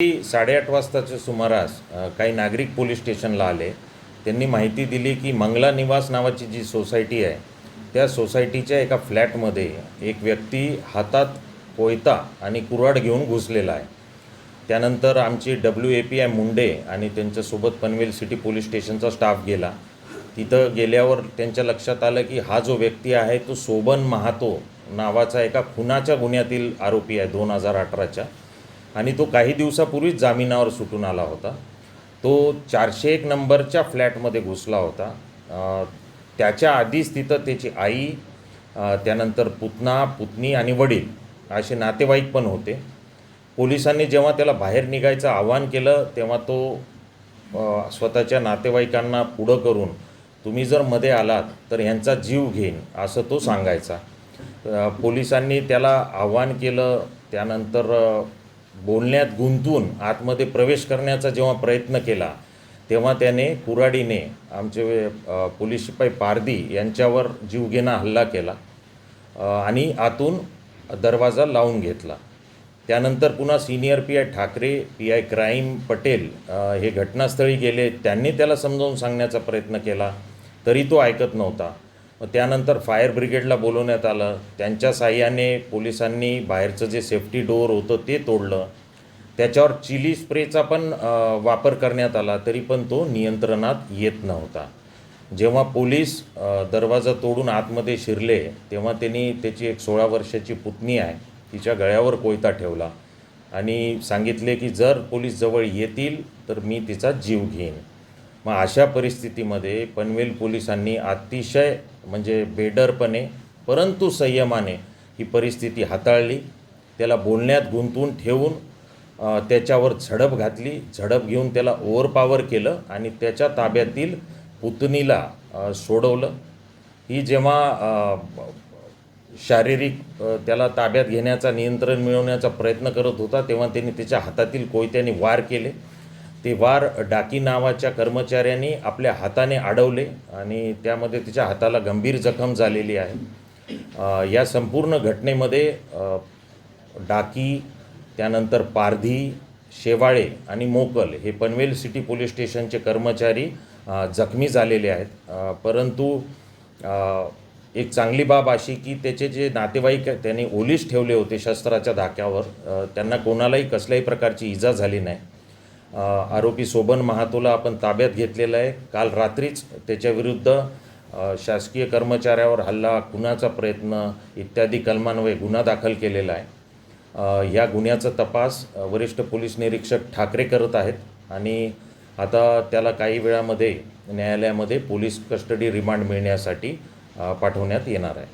साडेआठ वाजताच्या सुमारास काही नागरिक पोलीस स्टेशनला आले. त्यांनी माहिती दिली की मंगला निवास नावाची जी सोसायटी आहे त्या सोसायटीच्या एका फ्लॅटमध्ये एक व्यक्ती हातात कोयता आणि कुऱ्हाड घेऊन घुसलेला आहे. त्यानंतर आमची W A P I Munde आणि त्यांच्यासोबत पनवेल सिटी पोलीस स्टेशनचा स्टाफ गेला. तिथं गेल्यावर त्यांच्या लक्षात आलं की हा जो व्यक्ती आहे तो सोबन महातो नावाचा एका खुनाच्या गुन्ह्यातील आरोपी आहे दोन हजार अठराच्या. आणि तो काही दिवसापूर्वीच जामिनावर सुटून आला होता. तो चारशे एक नंबरच्या फ्लॅटमध्ये घुसला होता. त्याच्या आधीच तिथं त्याची आई त्यानंतर पुतना पुतणी आणि वडील असे नातेवाईक पण होते. पोलिसांनी जेव्हा त्याला बाहेर निघायचं आवाहन केलं तेव्हा तो स्वतःच्या नातेवाईकांना पुढं करून तुम्ही जर मध्ये आलात तर ह्यांचा जीव घेईन असं तो सांगायचा. पोलिसांनी त्याला आव्हान केलं. त्यानंतर बोलण्यात गुंतून आतमध्ये प्रवेश करण्याचा जेव्हा प्रयत्न केला तेव्हा त्याने कुराडीने आमचे पोलीस शिपाई पारदी यांच्यावर जीवघेणा हल्ला केला आणि आतून दरवाजा लावून घेतला. त्यानंतर पुन्हा senior P I Thackeray P I crime Patel हे घटनास्थळी गेले. त्यांनी त्याला समजावून सांगण्याचा प्रयत्न केला. तरी तो ऐकत नव्हता. मग त्यानंतर फायर ब्रिगेडला बोलवण्यात आलं. त्यांच्या साह्याने पोलिसांनी बाहेरचं जे सेफ्टी डोअर होतं ते तोडलं. त्याच्यावर चिली स्प्रेचा पण वापर करण्यात आला तरी पण तो नियंत्रणात येत नव्हता. जेव्हा पोलीस दरवाजा तोडून आतमध्ये शिरले तेव्हा त्यांनी त्याची एक सोळा वर्षाची पुतणी आहे तिच्या गळ्यावर कोयता ठेवला आणि सांगितले की जर पोलीस जवळ येतील तर मी तिचा जीव घेईन. मग अशा परिस्थितीमध्ये पनवेल पोलिसांनी अतिशय म्हणजे बेडरपणे परंतु संयमाने ही परिस्थिती हाताळली. त्याला बोलण्यात गुंतवून ठेवून त्याच्यावर झडप घातली. झडप घेऊन त्याला ओव्हरपावर केलं आणि त्याच्या ताब्यातील पुतणीला सोडवलं. ही जेव्हा शारीरिक त्याला ताब्यात घेण्याचा नियंत्रण मिळवण्याचा प्रयत्न करत होता तेव्हा त्यांनी त्याच्या हातातील कोयत्याने वार केले. ते वार डाकी नावाच्या कर्मचाऱ्यांनी आपल्या हाताने अडवले आणि त्यामध्ये तिच्या हाताला गंभीर जखम झालेली आहे. या संपूर्ण घटनेमध्ये डाकी त्यानंतर पारधी शेवाळे आणि मोकल हे पनवेल सिटी पोलीस स्टेशनचे कर्मचारी जखमी झालेले आहेत. परंतु एक चांगली बाब अशी की त्याचे जे नातेवाईक आहेत, त्यांनी ओलीस ठेवले होते शस्त्राच्या धाक्यावर. त्यांना कोणालाही कसल्याही प्रकारची इजा झाली नाही. आरोपी सोबन महातोला आपण ताब्यात घेतलेला आहे. काल रात्रीच त्याच्याविरुद्ध शासकीय कर्मचाऱ्यावर हल्ला खुनाचा प्रयत्न इत्यादी कलमान्वये गुन्हा दाखल केलेला आहे. या गुन्ह्याचा तपास वरिष्ठ पोलीस निरीक्षक ठाकरे करत आहेत आणि आता त्याला काही वेळामध्ये न्यायालयामध्ये पोलीस कस्टडी रिमांड मिळण्यासाठी पाठवण्यात येणार आहे.